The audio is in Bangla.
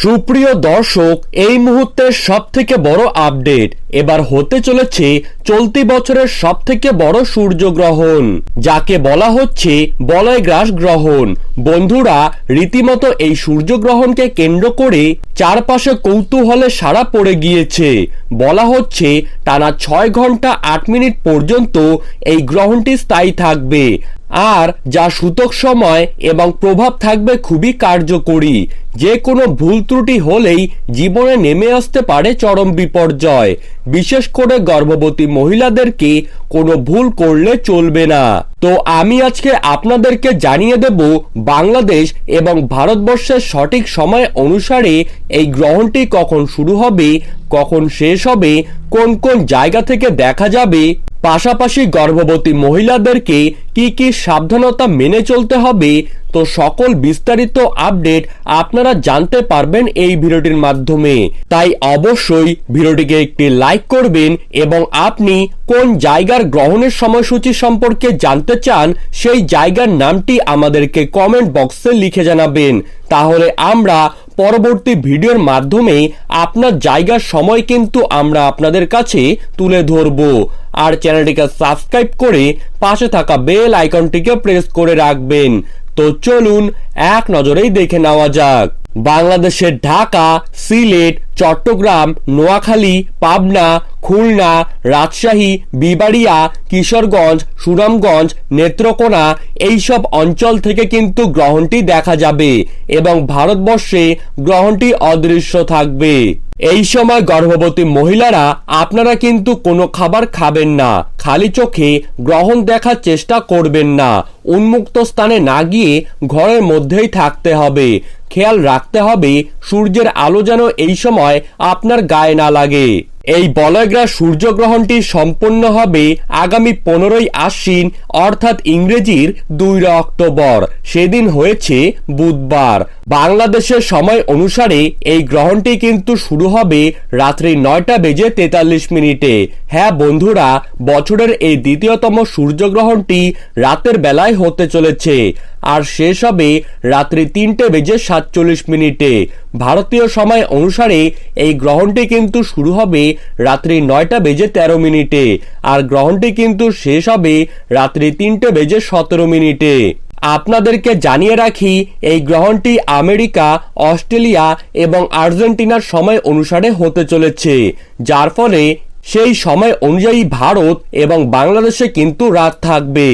সুপ্রিয় দর্শক এই মুহূর্তের সব থেকে বড় আপডেট এবার হতে চলেছে চলতি বছরের সব থেকে বড় সূর্যগ্রহণ, যাকে বলা হচ্ছে বলয় গ্রাস গ্রহণ। বন্ধুরা, রীতিমতো এই সূর্যগ্রহণকে কেন্দ্র করে চারপাশে কৌতূহলে সারা পড়ে গিয়েছে। বলা হচ্ছে টানা ছয় ঘণ্টা আট মিনিট পর্যন্ত এই গ্রহণটি স্থায়ী থাকবে। আর যা সূতক সময় এবং প্রভাব থাকবে খুবই কার্যকরী। যে কোনো ভুল ত্রুটি হলেই জীবনে নেমে আসতে পারে চরম বিপর্যয়। বিশেষ করে গর্ভবতী মহিলাদেরকে কোনো ভুল করলে চলবে না। তো আমি আজকে আপনাদেরকে জানিয়ে দেব বাংলাদেশ এবং ভারতবর্ষের সঠিক সময় অনুসারে এই গ্রহণটি কখন শুরু হবে, কখন শেষ হবে, কোন কোন জায়গা থেকে দেখা যাবে, পাশাপাশি গর্ভবতী মহিলাদেরকে কি কি সাবধানতা মেনে চলতে হবে তো সকল বিস্তারিত আপডেট আপনারা জানতে পারবেন এই ভিডিওটির মাধ্যমে। তাই অবশ্যই ভিডিওটিকে একটি লাইক করবেন এবং আপনি কোন জায়গার গ্রহণের সময়সূচি সম্পর্কে জানতে চান, সেই জায়গার নামটি আমাদেরকে কমেন্ট বক্সে লিখে জানাবেন। তাহলে আমরা পরবর্তী ভিডিওর মাধ্যমে আপনার জায়গার সময় কিন্তু আমরা আপনাদের কাছে তুলে ধরব। আর চ্যানেলটিকে সাবস্ক্রাইব করে পাশে থাকা বেল আইকনটিকে প্রেস করে রাখবেন। তো চলুন এক নজরেই দেখে নেওয়া যাক। বাংলাদেশের ঢাকা, সিলেট, চট্টগ্রাম, নোয়াখালী, পাবনা, খুলনা, রাজশাহী, বিবাড়িয়া, কিশোরগঞ্জ, সুনামগঞ্জ, নেত্রকোনা এইসব অঞ্চল থেকে কিন্তু গ্রহণটি দেখা যাবে এবং ভারতবর্ষে গ্রহণটি অদৃশ্য থাকবে। এই সময় গর্ভবতী মহিলারা, আপনারা কিন্তু কোনো খাবার খাবেন না। খালি চোখে গ্রহণ দেখার চেষ্টা করবেন না। উন্মুক্ত স্থানে না গিয়ে ঘরের মধ্যেই থাকতে হবে। খেয়াল রাখতে হবে, সূর্যের আলো যেন এই সময় আপনার গায়ে না লাগে। এই বলয়গ্রাস সূর্যগ্রহণটি সম্পন্ন হবে আগামী পনেরোই আশ্বিন, অর্থাৎ ইংরেজির দুই অক্টোবর। সেদিন হয়েছে বুধবার। বাংলাদেশের সময় অনুসারে এই গ্রহণটি কিন্তু শুরু হবে রাত্রি নয়টা বেজে তেতাল্লিশ মিনিটে। হ্যাঁ বন্ধুরা, বছরের এই দ্বিতীয়তম সূর্যগ্রহণটি রাতের বেলায় হতে চলেছে। আর শেষ হবে রাত্রি তিনটে বেজে সাতচল্লিশ মিনিটে। ভারতীয় সময় অনুসারে এই গ্রহণটি কিন্তু শুরু হবে রাত্রি নয়টা বেজে তেরো মিনিটে। আর গ্রহণটি কিন্তু শেষ হবে রাত্রি তিনটে বেজে সতেরো মিনিটে। আপনাদেরকে জানিয়ে রাখি, এই গ্রহণটি আমেরিকা, অস্ট্রেলিয়া এবং আর্জেন্টিনার সময় অনুসারে হতে চলেছে। যার ফলে সেই সময় অনুযায়ী ভারত এবং বাংলাদেশে কিন্তু রাত থাকবে।